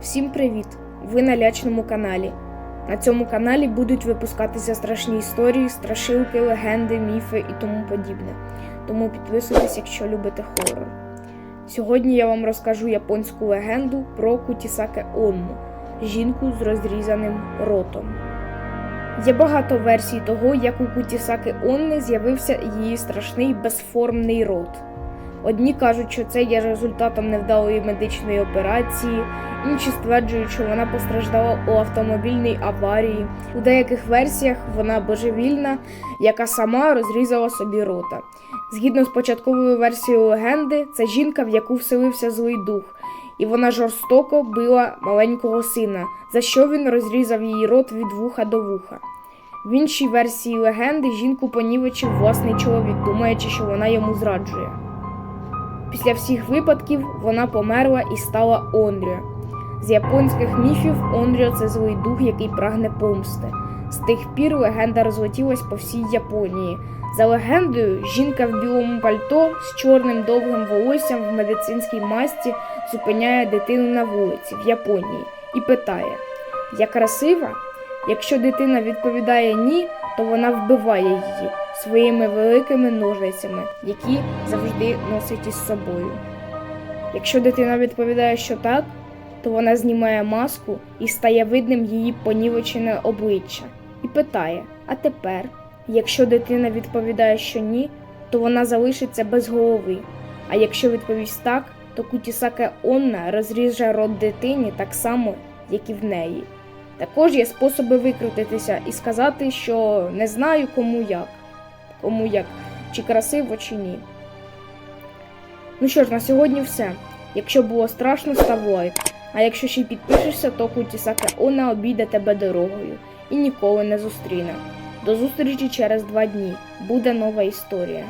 Всім привіт! Ви на лячному каналі. На цьому каналі будуть випускатися страшні історії, страшилки, легенди, міфи і тому подібне. Тому підписуйтесь, якщо любите хорор. Сьогодні я вам розкажу японську легенду про Кутісаке Онну, жінку з розрізаним ротом. Є багато версій того, як у Кутісаки Онни з'явився її страшний безформний рот. Одні кажуть, що це є результатом невдалої медичної операції, інші стверджують, що вона постраждала у автомобільній аварії. У деяких версіях вона божевільна, яка сама розрізала собі рота. Згідно з початковою версією легенди, це жінка, в яку вселився злий дух, і вона жорстоко била маленького сина, за що він розрізав її рот від вуха до вуха. В іншій версії легенди жінку понівечив власний чоловік, думаючи, що вона йому зраджує. Після всіх випадків вона померла і стала Онріо. З японських міфів Онріо це злий дух, який прагне помсти. З тих пір легенда розлетілась по всій Японії. За легендою, жінка в білому пальто з чорним довгим волоссям в медицинській масці зупиняє дитину на вулиці в Японії і питає: Я красива? Якщо дитина відповідає ні, то вона вбиває її своїми великими ножницями, які завжди носить із собою. Якщо дитина відповідає, що так, то вона знімає маску і стає видним її понівечене обличчя і питає: А тепер, якщо дитина відповідає, що ні, то вона залишиться без голови. А якщо відповість так, то Кутісаке Онна розріже рот дитині так само, як і в неї. Також є способи викрутитися і сказати, що не знаю кому як, кому як, чи красиво, чи ні. Ну що ж, на сьогодні все. Якщо було страшно, став лайк. А якщо ще й підпишешся, то Кутісаке Она обійде тебе дорогою і ніколи не зустріне. До зустрічі через два дні. Буде нова історія.